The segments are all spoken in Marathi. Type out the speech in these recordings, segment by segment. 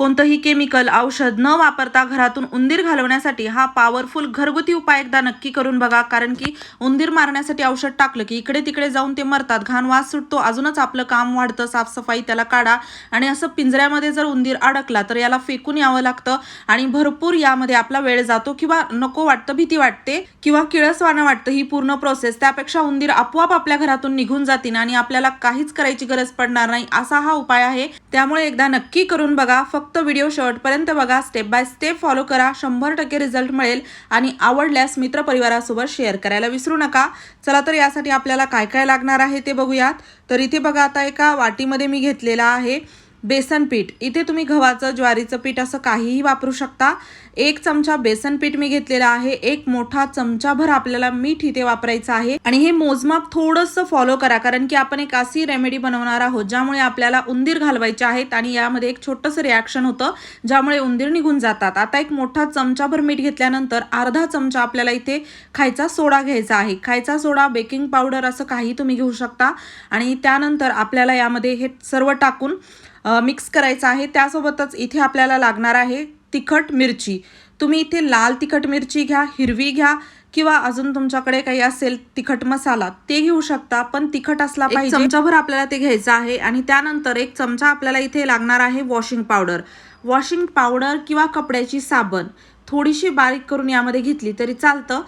कोणतंही केमिकल औषध न वापरता घरातून उंदीर घालवण्यासाठी हा पॉवरफुल घरगुती उपाय एकदा नक्की करून बघा. कारण की उंदीर मारण्यासाठी औषध टाकलं की इकडे तिकडे जाऊन ते मरतात. घाण वास सुटतो अजूनच आपलं काम वाढतं साफसफाई त्याला काढा. आणि असं पिंजऱ्यामध्ये जर उंदीर अडकला तर याला फेकून यावं लागतं आणि भरपूर यामध्ये आपला वेळ जातो किंवा नको वाटतं भीती वाटते किंवा किळसवाणं वाटतं ही पूर्ण प्रोसेस त्यापेक्षा उंदीर आपोआप आपल्या घरातून निघून जातील आणि आपल्याला काहीच करायची गरज पडणार नाही असा हा उपाय आहे. त्यामुळे एकदा नक्की करून बघा. फक्त फक्त व्हिडिओ शेवटपर्यंत बघा. स्टेप बाय स्टेप फॉलो करा. शंभर टक्के रिझल्ट मिळेल आणि आवडल्यास मित्रपरिवारासोबत शेअर करायला विसरू नका. चला तर यासाठी आपल्याला काय काय लागणार आहे ते बघूयात. तर इथे बघा आता एका वाटीमध्ये मी घेतलेला आहे. बेसन पीठ. इथे तुम्ही गव्हाचं ज्वारीचं पीठ असं काहीही वापरू शकता. एक चमचा बेसन पीठ मी घेतलेला आहे. एक मोठा चमचाभर आपल्याला मीठ इथे वापरायचं आहे. आणि हे मोजमाप थोडंसं फॉलो करा कारण की आपण एक अशी रेमेडी बनवणार आहोत ज्यामुळे आपल्याला उंदीर घालवायचे आहेत आणि यामध्ये एक छोटंसं रिॲक्शन होतं ज्यामुळे उंदीर निघून जातात. आता एक मोठा चमचाभर मीठ घेतल्यानंतर अर्धा चमचा आपल्याला इथे खायचा सोडा घ्यायचा आहे. खायचा सोडा बेकिंग पावडर असं काही तुम्ही घेऊ शकता. आणि त्यानंतर आपल्याला यामध्ये हे सर्व टाकून मिक्स करायचं आहे. त्यासोबतच इथे आपल्याला लागणार आहे तिखट मिरची. तुम्ही इथे लाल तिखट मिरची घ्या हिरवी घ्या किंवा अजून तुमच्याकडे काही असेल तिखट मसाला ते घेऊ शकता. पण तिखट असला पाहिजे. चमचाभर आपल्याला ते घ्यायचं आहे आणि त्यानंतर एक चमचा आपल्याला इथे लागणार आहे वॉशिंग पावडर वॉशिंग पावडर किंवा कपड्याची साबण. थोडीशी बारीक करून यामध्ये घेतली तरी चालतं.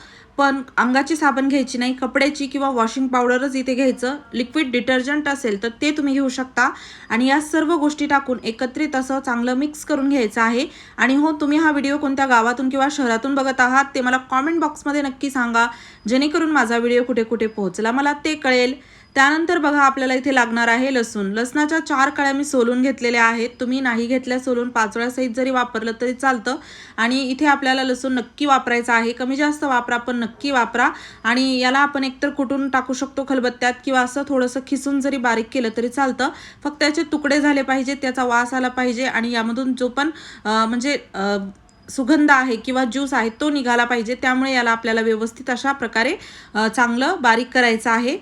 पण अंगाची साबण घ्यायची नाही कपड्याची किंवा वॉशिंग पावडरच इथे घ्यायचं. लिक्विड डिटर्जंट असेल तर ते तुम्ही घेऊ शकता. आणि या सर्व गोष्टी टाकून एकत्रित असं चांगलं मिक्स करून घ्यायचं आहे. आणि हो तुम्ही हा व्हिडिओ कोणत्या गावातून किंवा शहरातून बघत आहात ते मला कॉमेंट बॉक्समध्ये नक्की सांगा. जेणेकरून माझा व्हिडिओ कुठे कुठे पोहोचला. मला ते कळेल. त्यानंतर बघा आपल्याला इथे लागणार आहे लसूण. लसणाच्या चार कळ्या मी सोलून घेतलेल्या आहेत. तुम्ही नाही घेतल्या सोलून पाचोळ्यासहित जरी वापरलं तरी चालतं. आणि इथे आपल्याला लसूण नक्की वापरायचा आहे. कमी जास्त वापरा पण नक्की वापरा. आणि याला आपण एकतर कुटून टाकू शकतो खलबत्त्यात किंवा असं थोडंसं खिसून जरी बारीक केलं तरी चालतं. फक्त त्याचे तुकडे झाले पाहिजे त्याचा वास आला पाहिजे आणि यामधून जो पण म्हणजे सुगंध आहे किंवा ज्यूस आहे तो निघाला पाहिजे. त्यामुळे याला आपल्याला व्यवस्थित अशा प्रकारे चांगलं बारीक करायचं आहे.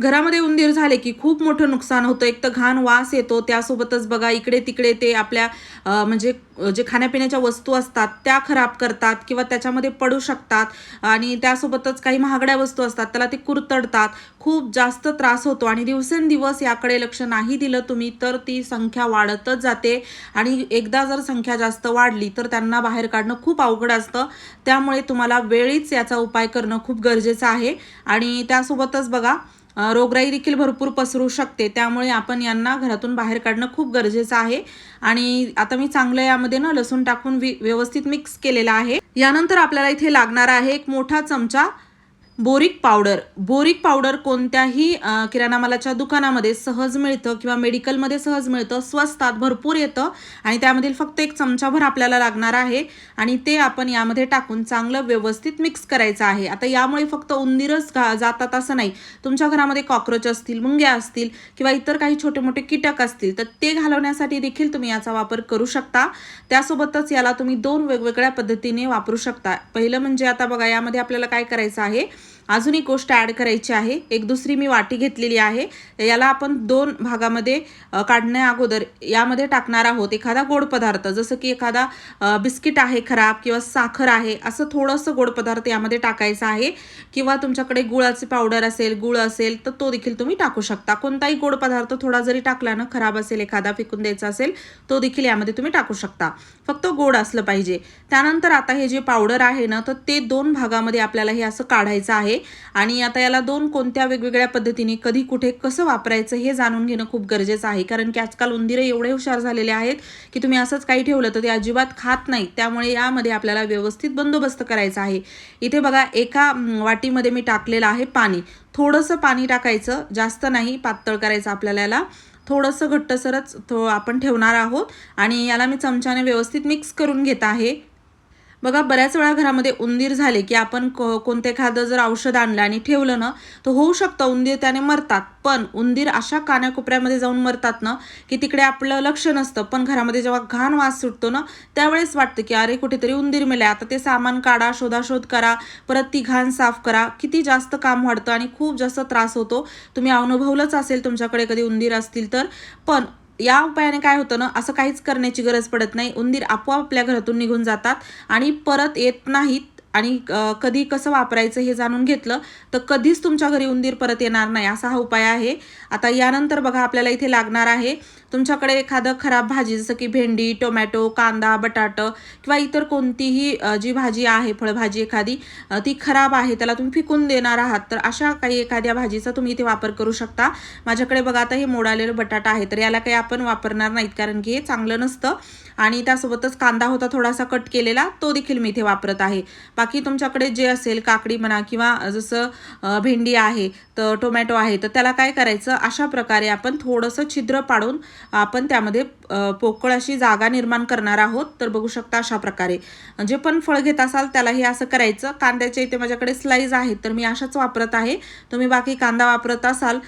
घरामध्ये उंदीर झाले की खूप मोठं नुकसान होतं. एक तर घाण वास येतो त्यासोबतच बघा इकडे तिकडे ते आपल्या म्हणजे जे खाण्यापिण्याच्या वस्तू असतात त्या खराब करतात किंवा त्याच्यामध्ये पडू शकतात आणि त्यासोबतच काही महागड्या वस्तू असतात त्याला ते कुरतडतात. खूप जास्त त्रास होतो आणि दिवसेंदिवस याकडे लक्ष नाही दिलं तुम्ही तर ती संख्या वाढतच जाते. आणि एकदा जर संख्या जास्त वाढली तर त्यांना बाहेर काढणं खूप अवघड असतं. त्यामुळे तुम्हाला वेळीच याचा उपाय करणं खूप गरजेचं आहे. आणि त्यासोबतच बघा रोगराई देखील भरपूर पसरू शकते. त्यामुळे आपण यांना घरातून बाहेर काढणं खूप गरजेचं आहे. आणि आता मी चांगलं यामध्ये ना लसूण टाकून व्यवस्थित मिक्स केलेलं आहे. यानंतर आपल्याला इथे लागणार आहे एक मोठा चमचा बोरिक पावडर. बोरिक पावडर कोणत्याही किराणा मालाच्या दुकानामध्ये सहज मिळतं किंवा मेडिकलमध्ये सहज मिळतं. स्वस्तात भरपूर येतं आणि त्यामधील फक्त एक चमचाभर आपल्याला लागणार आहे आणि ते आपण यामध्ये टाकून चांगलं व्यवस्थित मिक्स करायचं आहे. आता यामुळे फक्त उंदीरच घा जातात असं नाही. तुमच्या घरामध्ये कॉक्रोच असतील मुंग्या असतील किंवा इतर काही छोटे मोठे कीटक असतील तर ते घालवण्यासाठी देखील तुम्ही याचा वापर करू शकता. त्यासोबतच याला तुम्ही दोन वेगवेगळ्या पद्धतीने वापरू शकता. पहिलं म्हणजे आता बघा यामध्ये आपल्याला काय करायचं आहे? अजून एक गोष्ट ॲड करायची आहे. एक दुसरी मी वाटी घेतलेली आहे. याला आपण दोन भागामध्ये काढण्या अगोदर यामध्ये टाकणार आहोत. एखादा गोड पदार्थ जसं की एखादा बिस्किट आहे खराब किंवा साखर आहे असं थोडंसं गोड पदार्थ यामध्ये टाकायचं आहे. किंवा तुमच्याकडे गुळाची पावडर असेल गुळ असेल तर तो देखील तुम्ही टाकू शकता. कोणताही गोड पदार्थ थोडा जरी टाकला ना खराब असेल एखादा फेकून द्यायचा असेल तो देखील यामध्ये तुम्ही टाकू शकता. फक्त गोड असलं पाहिजे. त्यानंतर आता हे जे पावडर आहे ना तर ते दोन भागामध्ये आपल्याला हे असं काढायचं आहे. आणि आता याला दोन कोणत्या वेगवेगळ्या पद्धतीने कधी कुठे कसं वापरायचं हे जाणून घेणं खूप गरजेचं आहे. कारण की आजकाल उंदीरं एवढे हुशार झालेले आहेत की तुम्ही असंच काही ठेवलं तर ते अजिबात खात नाही त्यामुळे यामध्ये आपल्याला व्यवस्थित बंदोबस्त करायचा आहे. इथे बघा एका वाटीमध्ये मी टाकलेलं आहे पाणी. थोडंसं पाणी टाकायचं जास्त नाही पातळ करायचं आपल्याला याला. थोडंसं घट्टसरच थो आपण ठेवणार आहोत. आणि याला मी चमच्याने व्यवस्थित मिक्स करून घेत आहे. बघा बऱ्याच वेळा घरामध्ये उंदीर झाले की आपण क कोणतं एखादं जर औषध आणलं आणि ठेवलं ना तर होऊ शकतं उंदीर त्याने मरतात. पण उंदीर अशा कान्याकोपऱ्यामध्ये जाऊन मरतात ना की तिकडे आपलं लक्ष नसतं. पण घरामध्ये जेव्हा घाण वास सुटतो ना त्यावेळेस वाटतं की अरे कुठेतरी उंदीर मेले आता ते सामान काढा शोधाशोध करा परत ती घाण साफ करा. किती जास्त काम वाढतं आणि खूप जास्त त्रास होतो. तुम्ही अनुभवलंच असेल तुमच्याकडे कधी उंदीर असतील तर. पण या उपायाने काय होतं ना असं काहीच करण्याची गरज पडत नाही. उंदीर आपोआप आपल्या घरातून निघून जातात आणि परत येत नाहीत. आणि कधी कसं वापरायचं हे जाणून घेतलं तर कधीच तुमच्या घरी उंदीर परत येणार नाही असा हा उपाय आहे. आता यानंतर बघा आपल्याला इथे लागणार आहे तुमच्याकडे एखादं खराब भाजी जसं की भेंडी टोमॅटो कांदा बटाटं किंवा इतर कोणतीही जी भाजी आहे फळभाजी एखादी ती खराब आहे त्याला तुम्ही फेकून देणार आहात तर अशा काही एखाद्या भाजीचा तुम्ही इथे वापर करू शकता. माझ्याकडे बघा आता हे मोडालेलं बटाटा आहे तर याला काही आपण वापरणार नाहीत कारण की हे चांगलं नसतं. आणि त्यासोबतच कांदा होता थोडासा कट केलेला तो देखील मी इथे वापरत आहे. बाकी तुमच्याकडे जे असेल काकडी म्हणा किंवा जसं भेंडी आहे तर टोमॅटो आहे तर त्याला काय करायचं? अशा प्रकारे आपण थोडंसं छिद्र पाडून आपण त्यामध्ये पोकळ अशी जागा निर्माण करणार आहोत. तर बघू शकता अशा प्रकारे. जे पण फळ घेत असाल त्याला हे असं करायचं. कांद्याच्या इथे माझ्याकडे स्लाईज आहेत तर मी अशाच वापरत आहे. तुम्ही बाकी कांदा वापरत असाल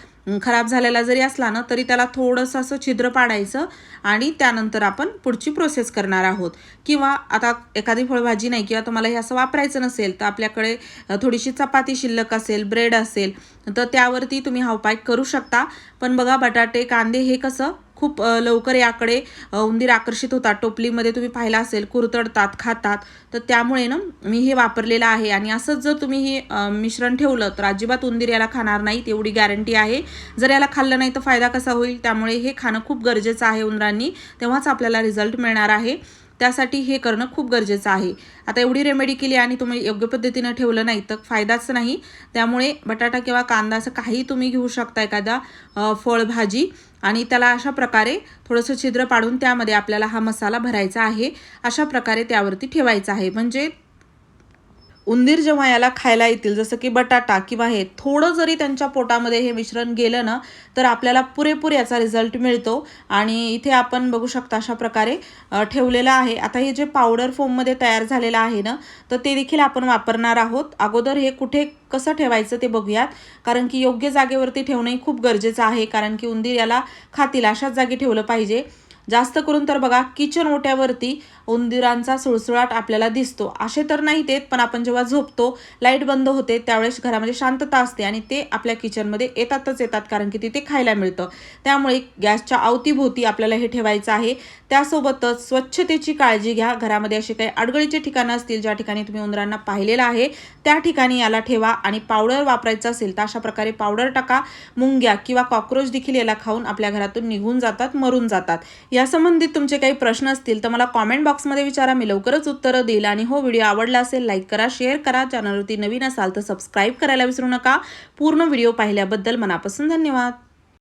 खराब झालेला जरी असला ना तरी त्याला थोडंसं असं छिद्र पाडायचं आणि त्यानंतर आपण पुढची प्रोसेस करणार आहोत. किंवा आता एखादी फळभाजी नाही किंवा तुम्हाला हे असं वापरायचं नसेल तर आपल्याकडे थोडीशी चपाती शिल्लक असेल ब्रेड असेल तर त्यावरती तुम्ही हा उपाय करू शकता. पण बघा बटाटे कांदे हे कसं खूप लवकर याकडे उंदीर आकर्षित होतात. टोपलीमध्ये तुम्ही पाहिला असेल कुरतडतात खातात. तर त्यामुळे ना मी हे वापरलेलं आहे. आणि असंच जर तुम्ही हे मिश्रण ठेवलं तर अजिबात उंदीर याला खाणार नाही तेवढी गॅरंटी आहे. जर याला खाल्लं नाही तर फायदा कसा होईल? त्यामुळे हे खाणं खूप गरजेचं आहे उंदरांनी. तेव्हाच आपल्याला रिझल्ट मिळणार आहे. त्यासाठी हे करणं खूप गरजेचं आहे. आता एवढी रेमेडी केली आणि तुम्ही योग्य पद्धतीनं ठेवलं नाही तर फायदाच नाही. त्यामुळे बटाटा किंवा कांदा असं काही तुम्ही घेऊ शकता एखादा फळभाजी आणि त्याला अशा प्रकारे थोडंसं छिद्र पाडून त्यामध्ये आपल्याला हा मसाला भरायचा आहे. अशा प्रकारे त्यावरती ठेवायचा आहे. म्हणजे उंदीर जेव्हा याला खायला येतील जसं की बटाटा किंवा हे थोडं जरी त्यांच्या पोटामध्ये हे मिश्रण गेलं ना तर आपल्याला पुरेपूर याचा रिझल्ट मिळतो. आणि इथे आपण बघू शकता अशा प्रकारे ठेवलेलं आहे. आता हे जे पावडर फोममध्ये तयार झालेलं आहे ना तर ते देखील आपण वापरणार आहोत. अगोदर हे कुठे कसं ठेवायचं ते बघूयात. कारण की योग्य जागेवरती ठेवणंही खूप गरजेचं आहे कारण की उंदीर याला खातील अशाच जागी ठेवलं पाहिजे. जास्त करून तर बघा किचन ओट्यावरती उंदिरांचा सुळसुळाट आपल्याला दिसतो. असे तर नाही देत पण आपण जेव्हा झोपतो लाइट बंद होते त्यावेळेस घरामध्ये शांतता असते आणि ते आपल्या किचनमध्ये येतातच येतात कारण की तिथे खायला मिळतं. त्यामुळे गॅसच्या अवतीभोवती आपल्याला हे ठेवायचं आहे. त्यासोबतच स्वच्छतेची काळजी घ्या. घरामध्ये असे काही अडगळीचे ठिकाणं असतील ज्या ठिकाणी तुम्ही उंदरांना पाहिलेलं आहे त्या ठिकाणी याला ठेवा आणि पावडर वापरायचं असेल तर अशा प्रकारे पावडर टाका मुंग्या किंवा कॉक्रोच देखील याला खाऊन आपल्या घरातून निघून जातात मरून जातात. यासंबंधित तुमचे काही प्रश्न असतील तर मला कॉमेंट बॉक्समध्ये विचारा. मी लवकरच उत्तरं देईल आणि हो व्हिडिओ आवडला असेल लाईक करा शेअर करा. चॅनलवरती नवीन असाल तर सबस्क्राईब करायला विसरू नका. पूर्ण व्हिडिओ पाहिल्याबद्दल मनापासून धन्यवाद.